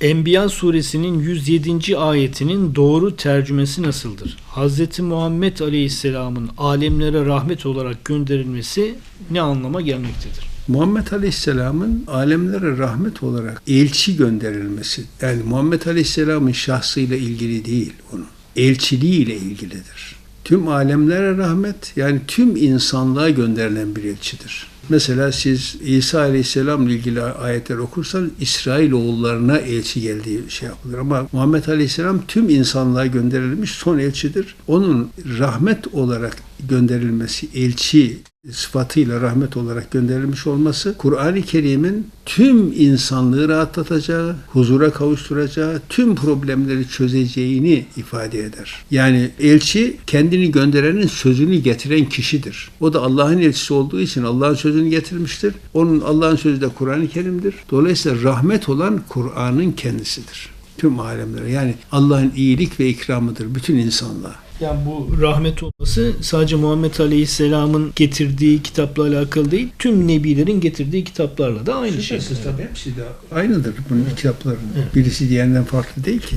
Enbiya suresinin 107. ayetinin doğru tercümesi nasıldır? Hz. Muhammed Aleyhisselam'ın alemlere rahmet olarak gönderilmesi ne anlama gelmektedir? Muhammed Aleyhisselam'ın alemlere rahmet olarak elçi gönderilmesi, yani Muhammed Aleyhisselam'ın şahsıyla ilgili değil onun, elçiliğiyle ilgilidir. Tüm alemlere rahmet, yani tüm insanlığa gönderilen bir elçidir. Mesela siz İsa Aleyhisselam'la ilgili ayetler okursanız İsrail oğullarına elçi geldiği şey yapılır. Ama Muhammed Aleyhisselam tüm insanlığa gönderilmiş son elçidir. Onun rahmet olarak gönderilmesi, elçi sıfatıyla rahmet olarak gönderilmiş olması Kur'an-ı Kerim'in tüm insanlığı rahatlatacağı, huzura kavuşturacağı, tüm problemleri çözeceğini ifade eder. Yani elçi kendini gönderenin sözünü getiren kişidir. O da Allah'ın elçisi olduğu için Allah'ın sözünü getirmiştir. Onun Allah'ın sözü de Kur'an-ı Kerim'dir. Dolayısıyla rahmet olan Kur'an'ın kendisidir. Tüm alemlere yani Allah'ın iyilik ve ikramıdır bütün insanlığa. Yani bu rahmet olması sadece Muhammed Aleyhisselam'ın getirdiği kitapla alakalı değil, tüm nebilerin getirdiği kitaplarla da aynı şey. Şüphesiz tabii hepsi de aynıdır bunun kitapların. Birisi diğerinden farklı değil ki.